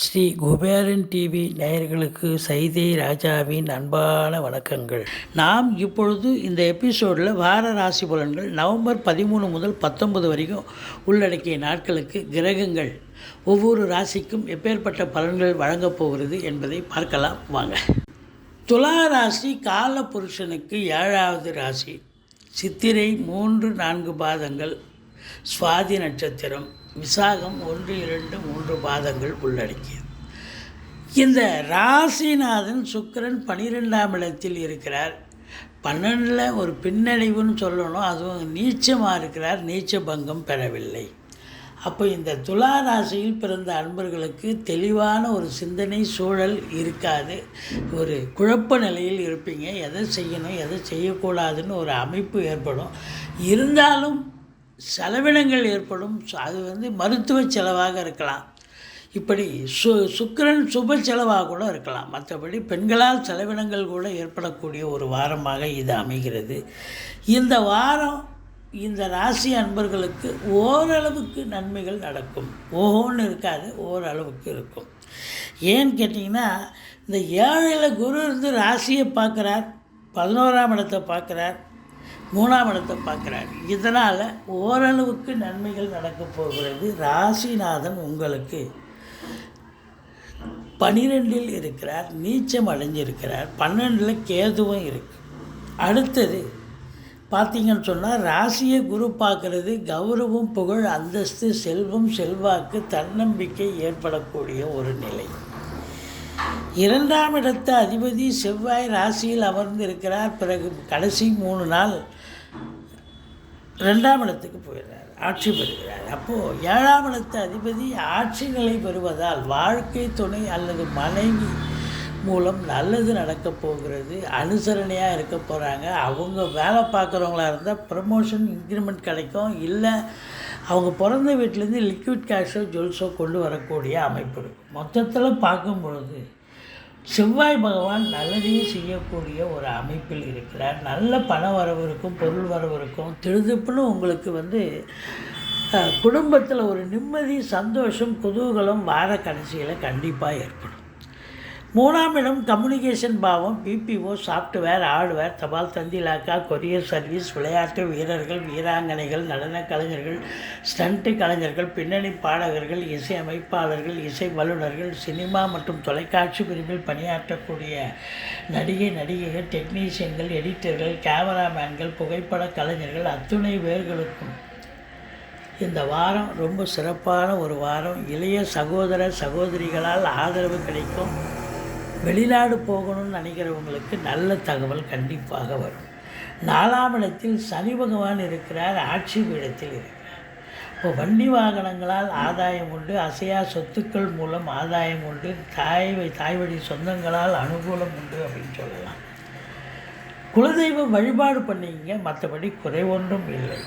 Sri Kuberan TV நேயர்களுக்கு சைதை ராஜாவின் அன்பான வணக்கங்கள். நாம் இப்பொழுது இந்த எபிசோடில் வார ராசி பலன்கள் நவம்பர் பதிமூணு முதல் பத்தொன்பது வரைக்கும் உள்ளடக்கிய நாட்களுக்கு கிரகங்கள் ஒவ்வொரு ராசிக்கும் எப்பேற்பட்ட பலன்கள் வழங்கப் போகிறது என்பதை பார்க்கலாம். வாங்க. துலா ராசி கால புருஷனுக்கு ஏழாவது ராசி. சித்திரை மூன்று நான்கு பாதங்கள் சுவாதி நட்சத்திரம் விசாகம் ஒன்று இரண்டு மூன்று பாதங்கள் உள்ளடக்கியது. இந்த ராசிநாதன் சுக்கரன் பனிரெண்டாம் இடத்தில் இருக்கிறார். பன்னெண்டில் ஒரு பின்னடைவுன்னு சொல்லணும். அதுவும் நீச்சமாக இருக்கிறார். நீச்ச பங்கம் பெறவில்லை. அப்போ இந்த துலா ராசியில் பிறந்த அன்பர்களுக்கு தெளிவான ஒரு சிந்தனை சூழல் இருக்காது. ஒரு குழப்ப நிலையில் இருப்பீங்க. எதை செய்யணும் எதை செய்யக்கூடாதுன்னு ஒரு அமைப்பு ஏற்படும். இருந்தாலும் செலவினங்கள் ஏற்படும். அது வந்து மருத்துவ செலவாக இருக்கலாம். இப்படி சு சுக்கிரன் சுப செலவாக கூட இருக்கலாம். மற்றபடி பெண்களால் செலவினங்கள் கூட ஏற்படக்கூடிய ஒரு வாரமாக இது அமைகிறது. இந்த வாரம் இந்த ராசி அன்பர்களுக்கு ஓரளவுக்கு நன்மைகள் நடக்கும். ஓஹோன்னு இருக்காது ஓரளவுக்கு இருக்கும். ஏன்னு கேட்டிங்கன்னா இந்த ஏழில் குரு இருந்து ராசியை பார்க்குறார் பதினோராம் இடத்தை பார்க்குறார் மூணாம் இடத்தை பார்க்குறாரு. இதனால் ஓரளவுக்கு நன்மைகள் நடக்கப் போகிறது. ராசிநாதன் உங்களுக்கு பனிரெண்டில் இருக்கிறார் நீச்சம் அடைஞ்சிருக்கிறார் பன்னெண்டில் கேதுவும் இருக்கு. அடுத்தது பார்த்தீங்கன்னு சொன்னால் ராசியை குரு பார்க்கறது கௌரவம் புகழ் அந்தஸ்து செல்வம் செல்வாக்கு தன்னம்பிக்கை ஏற்படக்கூடிய ஒரு நிலை. இரண்டாம் இடத்து அதிபதி செவ்வாய் ராசியில் அமர்ந்து இருக்கிறார் பிறகு கடைசி மூணு நாள் ரெண்டாம் இடத்துக்கு போயிடுறார் ஆட்சி பெறுகிறார். அப்போது ஏழாம் இடத்து அதிபதி ஆட்சி நிலை பெறுவதால் வாழ்க்கை துணை அல்லது மனைவி மூலம் நல்லது நடக்கப் போகிறது அனுசரணையாக இருக்க போகிறாங்க அவங்க வேலை பார்க்குறவங்களா இருந்தால் ப்ரமோஷன் இன்க்ரிமெண்ட் கிடைக்கும். இல்லை அவங்க பிறந்த வீட்டிலேருந்து லிக்விட் கேஷோ ஜுவல்ஸோ கொண்டு வரக்கூடிய அமைப்பு இருக்கும் மொத்தத்தில் பார்க்கும் பொழுது செவ்வாய் பகவான் நல்லதையே செய்யக்கூடிய ஒரு அமைப்பில் இருக்கிறார். நல்ல பண வரவு இருக்கும் பொருள் வரவு இருக்கும். திடுதிப்புன்னு உங்களுக்கு வந்து குடும்பத்தில் ஒரு நிம்மதி சந்தோஷம் குதூகலம் வார கடைசியில் கண்டிப்பாக ஏற்படும். மூணாம் இடம் கம்யூனிகேஷன் பாவம் பிபிஓ சாஃப்ட்வேர் ஹார்ட்வேர் தபால் தந்திலாக்கா கொரியர் சர்வீஸ் விளையாட்டு வீரர்கள் வீராங்கனைகள் நடன கலைஞர்கள் ஸ்டண்ட்டு கலைஞர்கள் பின்னணி பாடகர்கள் இசை அமைப்பாளர்கள் இசை வல்லுநர்கள் சினிமா மற்றும் தொலைக்காட்சி பிரிவில் பணியாற்றக்கூடிய நடிகை நடிகைகள் டெக்னீஷியன்கள் எடிட்டர்கள் கேமராமேன்கள் புகைப்பட கலைஞர்கள் அத்துணை பேர்களுக்கும் இந்த வாரம் ரொம்ப சிறப்பான ஒரு வாரம். இளைய சகோதர சகோதரிகளால் ஆதரவு கிடைக்கும். வெளிநாடு போகணும்னு நினைக்கிறவங்களுக்கு நல்ல தகவல் கண்டிப்பாக வரும். நாலாம் இடத்தில் சனி பகவான் இருக்கிறார் ஆட்சி பீடத்தில் இருக்கிறார். இப்போ வண்டி வாகனங்களால் ஆதாயம் உண்டு அசையா சொத்துக்கள் மூலம் ஆதாயம் உண்டு தாய் தாய் வழி சொந்தங்களால் அனுகூலம் உண்டு அப்படின்னு சொல்லலாம். குலதெய்வ வழிபாடு பண்ணிங்க மற்றபடி குறை ஒன்றும் இல்லை.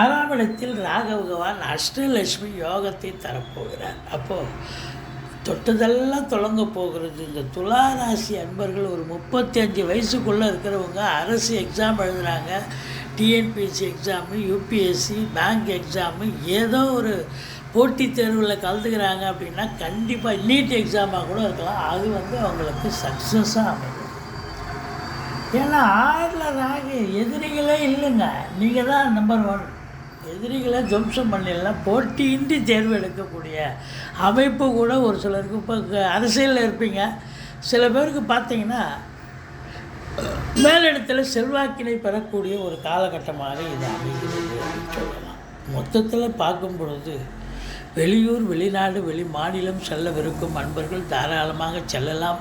ஆறாம் இடத்தில் ராக பகவான் அஷ்டலட்சுமி யோகத்தை தரப்போகிறார். அப்போது தொட்டதெல்லாம் தொடங்க போகிறது. இந்த துலா ராசி அன்பர்கள் ஒரு முப்பத்தி அஞ்சு வயசுக்குள்ளே இருக்கிறவங்க அரசு எக்ஸாம் எழுதுகிறாங்க TNPSC exam UPSC bank exam ஏதோ ஒரு போட்டித் தேர்வில் கலந்துக்கிறாங்க அப்படின்னா கண்டிப்பாக நீட் எக்ஸாமாக கூட இருக்கலாம். அது வந்து அவங்களுக்கு சக்ஸஸாக அமையும். ஏன்னா ஆறில் ராகு எதிரிகளே இல்லைங்க. நீங்கள் தான் நம்பர் ஒன் எதிரிகளை துவம்சம் பண்ணிடலாம் போட்டியின்றி தேர்வு எடுக்கக்கூடிய அமைப்பு கூட ஒரு சிலருக்கு இப்போ அரசியலில் இருப்பீங்க. சில பேருக்கு பார்த்தீங்கன்னா மேலிடத்தில் செல்வாக்கினை பெறக்கூடிய ஒரு காலகட்டமாக இது அமைகிறது. சொல்லலாம். மொத்தத்தில் பார்க்கும் பொழுது வெளியூர் வெளிநாடு வெளி மாநிலம் செல்லவிருக்கும் அன்பர்கள் தாராளமாக செல்லலாம்.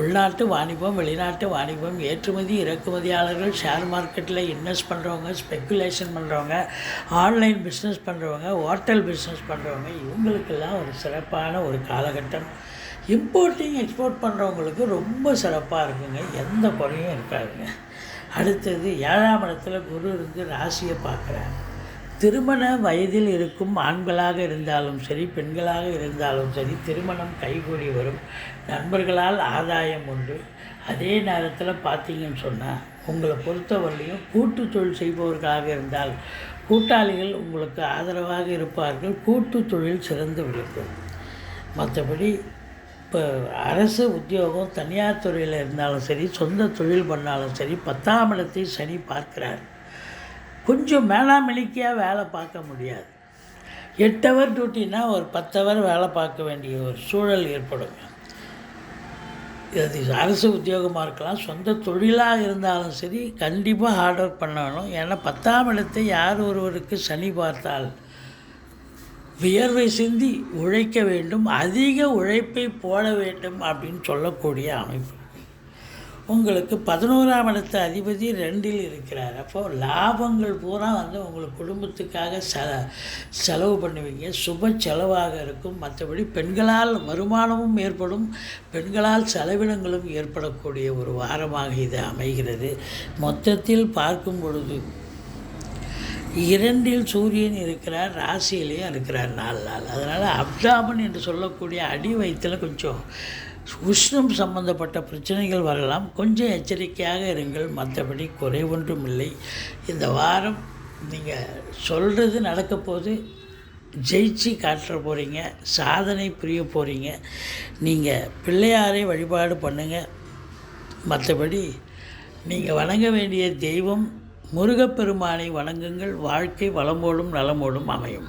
உள்நாட்டு வாணிபம் வெளிநாட்டு வாணிபம் ஏற்றுமதி இறக்குமதியாளர்கள் ஷேர் மார்க்கெட்டில் இன்வெஸ்ட் பண்ணுறவங்க ஸ்பெக்குலேஷன் பண்ணுறவங்க ஆன்லைன் பிஸ்னஸ் பண்ணுறவங்க ஹோட்டல் பிஸ்னஸ் பண்ணுறவங்க இவங்களுக்கெல்லாம் ஒரு சிறப்பான ஒரு காலகட்டம். இம்போர்ட்டிங் எக்ஸ்போர்ட் பண்ணுறவங்களுக்கு ரொம்ப சிறப்பாக இருக்குங்க. எந்த குறையும் இருக்காதுங்க. அடுத்தது ஏழாம் இடத்துல குரு இருந்து ராசியை பார்க்குறாங்க திருமண வயதில் இருக்கும் ஆண்களாக இருந்தாலும் சரி பெண்களாக இருந்தாலும் சரி திருமணம் கைகூடி வரும். நண்பர்களால் ஆதாயம் உண்டு. அதே நேரத்தில் பார்த்தீங்கன்னு சொன்னால் உங்களை பொறுத்தவரையிலையும் கூட்டு தொழில் செய்பவர்களாக இருந்தால் கூட்டாளிகள் உங்களுக்கு ஆதரவாக இருப்பார்கள். கூட்டு தொழில் சிறந்து விளக்கும் மற்றபடி இப்போ அரசு உத்தியோகம் தனியார் துறையில் இருந்தாலும் சரி சொந்த தொழில் பண்ணாலும் சரி பத்தாம் இடத்தை சனி பார்க்கிறார். கொஞ்சம் மேலாமணிக்கையாக வேலை பார்க்க முடியாது. எட்டு ஹவர் டியூட்டினா ஒரு பத்து ஹவர் வேலை பார்க்க வேண்டிய ஒரு சூழல் ஏற்படும். இது அரசு உத்தியோகமாக இருக்கலாம். சொந்த தொழிலாக இருந்தாலும் சரி கண்டிப்பாக ஹார்ட் ஒர்க் பண்ணணும். ஏன்னா பத்தாம் இடத்தை யார் ஒருவருக்கு சனி பார்த்தால் வியர்வை சிந்தி உழைக்க வேண்டும். அதிக உழைப்பை போட வேண்டும் அப்படின்னு சொல்லக்கூடிய அமைப்பு. உங்களுக்கு பதினோராம் இடத்து அதிபதி ரெண்டில் இருக்கிறார். அப்போது லாபங்கள் பூரா வந்து உங்களுக்கு குடும்பத்துக்காக ச செலவு பண்ணுவீங்க. சுப செலவாக இருக்கும். மற்றபடி பெண்களால் வருமானமும் ஏற்படும். பெண்களால் செலவினங்களும் ஏற்படக்கூடிய ஒரு வாரமாக இது அமைகிறது. மொத்தத்தில் பார்க்கும் பொழுது இரண்டில் சூரியன் இருக்கிறார் ராசியிலையும் இருக்கிறார் நாலு நாள். அதனால் அப்டாமன் என்று சொல்லக்கூடிய அடி வயிற்றில் கொஞ்சம் உஷ்ணம் சம்பந்தப்பட்ட பிரச்சனைகள் வரலாம். கொஞ்சம் எச்சரிக்கையாக இருங்கள். மற்றபடி குறை ஒன்றும் இல்லை இந்த வாரம் நீங்கள் சொல்கிறது நடக்க போது ஜெயிச்சு காட்டுற போகிறீங்க சாதனை புரிய போகிறீங்க நீங்கள் பிள்ளையாரை வழிபாடு பண்ணுங்கள் மற்றபடி நீங்கள் வணங்க வேண்டிய தெய்வம் முருகப்பெருமானை வணங்குங்கள். வாழ்க்கை வளமோடும் நலமோடும் அமையும்.